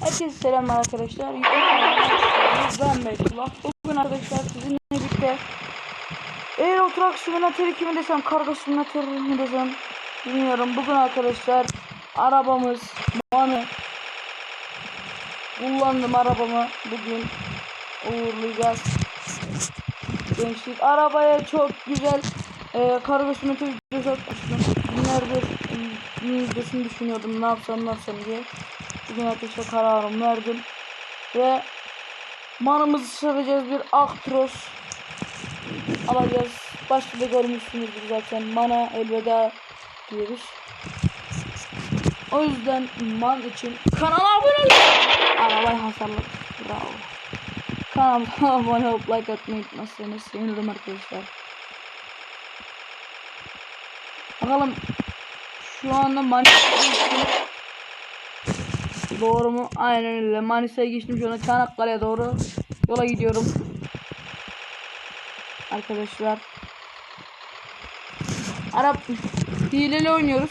Herkese selam arkadaşlar. Ben Beytullah. Bugün arkadaşlar sizinle birlikte Eğer oturak simülatörü kimi desem, kargo simülatörü mü desem bilmiyorum. Bugün arkadaşlar arabamız Manı kullandım arabamı bugün uğurlayacağız. Gençlik arabaya çok güzel e, kargo simülatörü videosu atmıştım. Günlerdir videosunu düşünüyordum ne yapsam ne yapsam diye. Bugün arkadaşlar kararımı verdim. Ve manımızı süreceğiz bir Actros alacağız. Başta da görmüşsünüzdür zaten. Mana elveda diyoruz. O yüzden man için kanala abone olun. Arabayı hasarladık. Bravo. Kanalıma abone olup like atmayı unutmazsanız sevinirim arkadaşlar. Bakalım şu anda geçtim. Doğru mu? Aynen öyle. Manisa'ya geçtim şu anda Çanakkale'ye doğru yola gidiyorum. Arkadaşlar. Arap hileli oynuyoruz.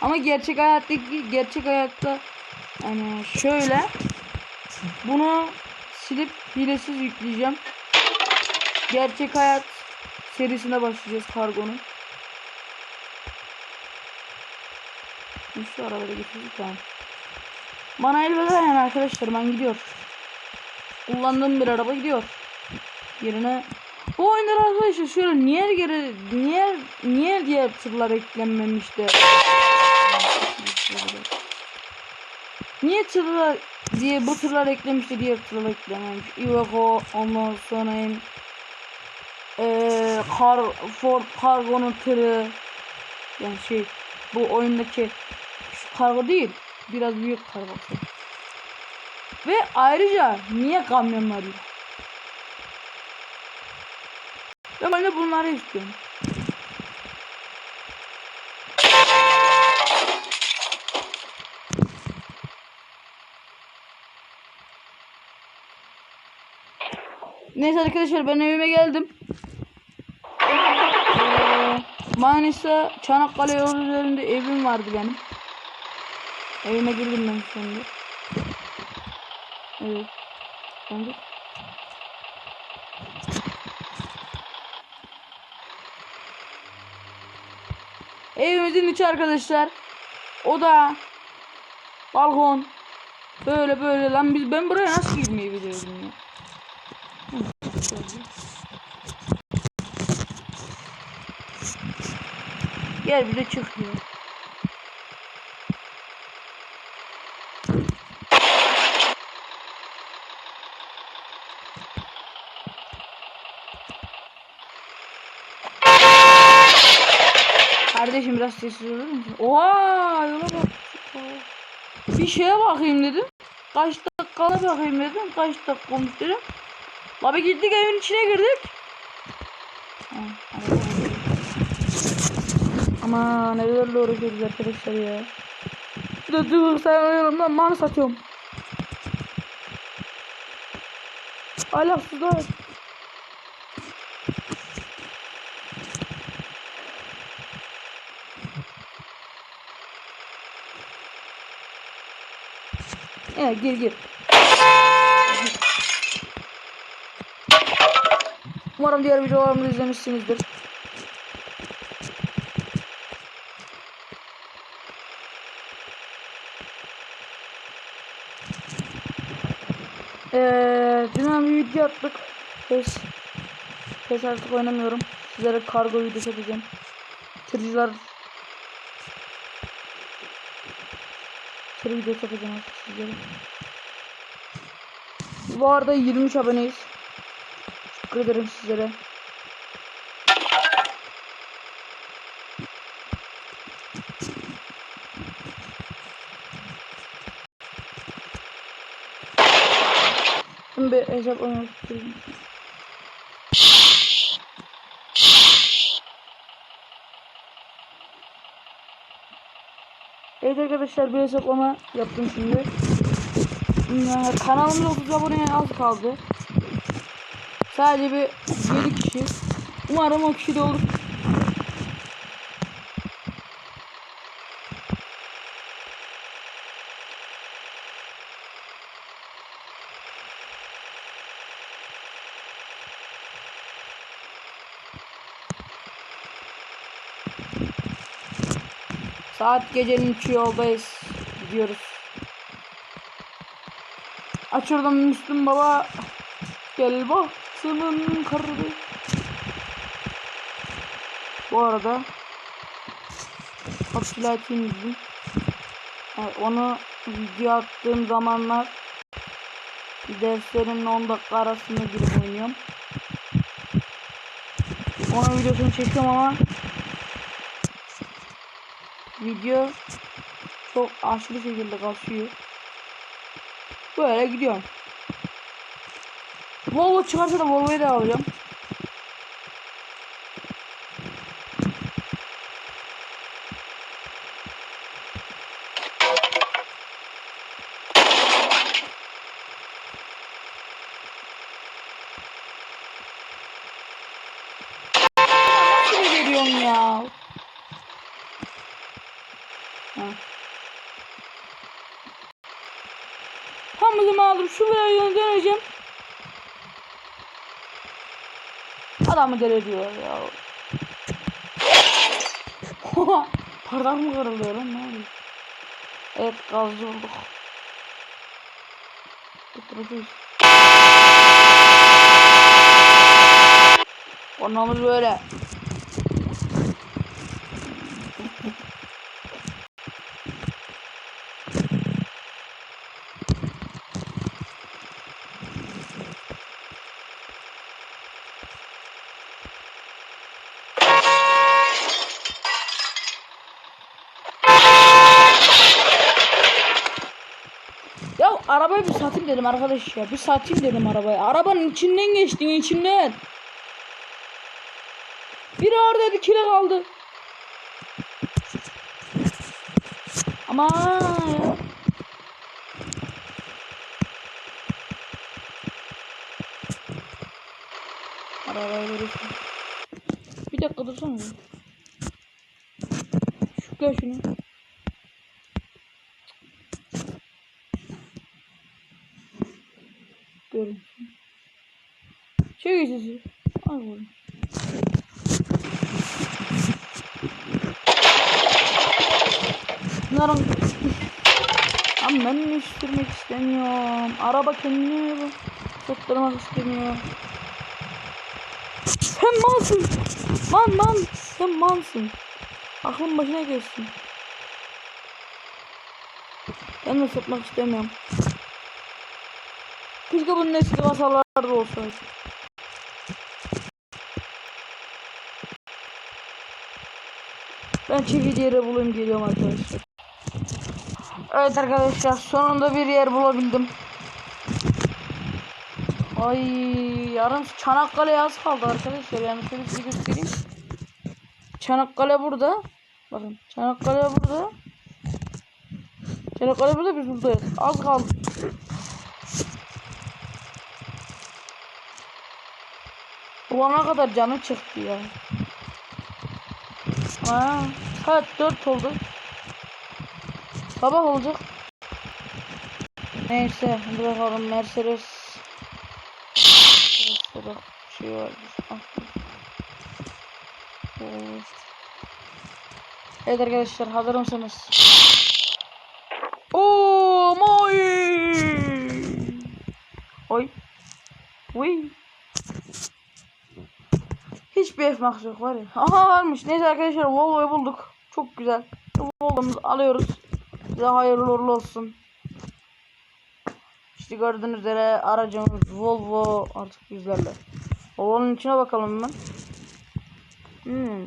Ama gerçek hayattaki gerçek hayatta yani şöyle bunu silip hilesiz yükleyeceğim. Gerçek hayat serisine başlayacağız kargonun. Şu arabada getirdik tamam. Bana elveda yani arkadaşlar ben gidiyor. Kullandığım bir araba gidiyor. Yerine bu oyunlar arkadaşlar şöyle niye geri niye niye diğer tırlar eklenmemiş de Niye tırlar diye bu tırlar eklemiş de diğer tırlar eklememiş. Iveco ondan sonra eee kar Ford Cargo'nun tırı yani şey bu oyundaki kargo değil biraz büyük kargo. Ve ayrıca niye kamyonlar yok? Ben de bunları istiyorum. Neyse arkadaşlar ben evime geldim. Ee, Manisa Çanakkale yolu üzerinde evim vardı benim. Evime girdim ben şimdi. Evet. Şimdi. Evimizin içi arkadaşlar. Oda. Balkon. Böyle böyle lan biz ben buraya nasıl girmeyi biliyorum ya. Gel bir de çıkıyor. Kardeşim biraz sessiz olur musun? Oha yola bak. Bir şeye bakayım dedim. Kaç dakikala bakayım dedim. Kaç dakika olmuş dedim. Abi gittik evin içine girdik. Ama ne kadar uğraşıyoruz arkadaşlar ya. Bir de dur sen yanımdan manı satıyorum. Alaksızlar. Evet gir gir. Umarım diğer videolarımı izlemişsinizdir. Eee dün bir video attık. Pes. Pes artık oynamıyorum. Sizlere kargo videosu yapacağım. Tırcılar Tır videosu yapacağım artık sizlere. Bu arada 23 aboneyiz. Teşekkür ederim sizlere. Şimdi hesap oynamak istiyorum. Evet arkadaşlar bir hesaplama yaptım şimdi. Ya, kanalımda 30 aboneye az kaldı. Sadece bir 7 kişi. Umarım o kişi de olur. Saat gecenin 3'ü yoldayız. Gidiyoruz. Açırdım Müslüm Baba. Gel bahtımın karı. Bu arada Abdülhakim. Yani onu video attığım zamanlar derslerin 10 dakika arasında girip oynuyorum. Onun videosunu çekiyorum ama video çok aşırı şekilde kasıyor. Böyle gidiyorum. Volvo çıkarsa da Volvo'yu da alacağım. Nasıl veriyorsun ya? Ha. Zaman aldım. Şu videoyu döneceğim. Adamı deliriyor ya. Parmak mı kırılıyor lan ne oluyor? Evet gazcı olduk. Tutturacağız. Onamız böyle. Ya arabayı bir satayım dedim arkadaş ya. Bir satayım dedim arabayı. Arabanın içinden geçtin içinden. Biri orada bir kilo kaldı. Ama ya. Arabayı verirsin. Bir dakika dursana. Şükür şunu. Şey sesi. Al bunu. Bunların Ama ben mi sürmek istemiyorum. Araba kendini tutturmak istemiyor. Sen malsın. Man man. Sen malsın. Aklın başına gelsin. Ben de satmak istemiyorum. Keşke bunun eski masalarda olsaydı. Ben çekici yere bulayım geliyorum arkadaşlar. Evet arkadaşlar sonunda bir yer bulabildim. Ay yarın Çanakkale az kaldı arkadaşlar yani şöyle size göstereyim. Çanakkale burada. Bakın Çanakkale burada. Çanakkale burada biz buradayız. Az kaldı. Bulana kadar canı çıktı ya. Aa, saat 4 oldu. Sabah olacak. Neyse hadi bakalım Mercedes. Mercedes şey var. Evet. Arkadaşlar hazır mısınız? Oo, moy. Oy. Uy. Hiçbir efmak yok var ya. Aha varmış. Neyse arkadaşlar Volvo'yu bulduk. Çok güzel. Volvo'muzu alıyoruz. Size hayırlı uğurlu olsun. İşte gördüğünüz üzere aracımız Volvo artık bizlerle. Volvo'nun içine bakalım hemen. Hmm.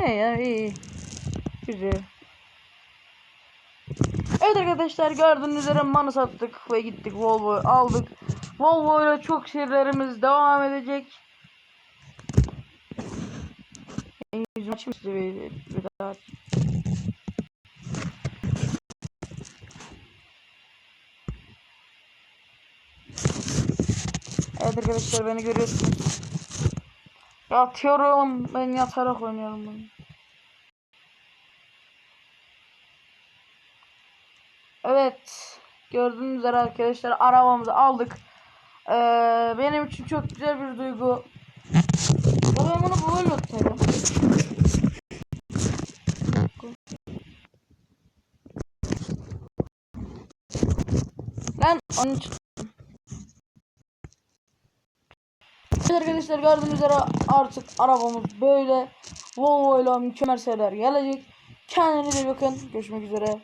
İyi ya iyi. Güzel. Evet arkadaşlar gördüğünüz üzere manı sattık ve gittik Volvo'yu aldık. Volvo ile çok şeylerimiz devam edecek. Açayım size bir, bir daha. Evet arkadaşlar beni görüyorsunuz. Yatıyorum. Ben yatarak oynuyorum bunu. Evet. Gördüğünüz üzere arkadaşlar arabamızı aldık. Ee, benim için çok güzel bir duygu. Ama ben bunu tabi. Ben onu çıktım. Arkadaşlar gördüğünüz üzere artık arabamız böyle Volvo ile mükemmel şeyler gelecek. Kendinize bakın. Görüşmek üzere.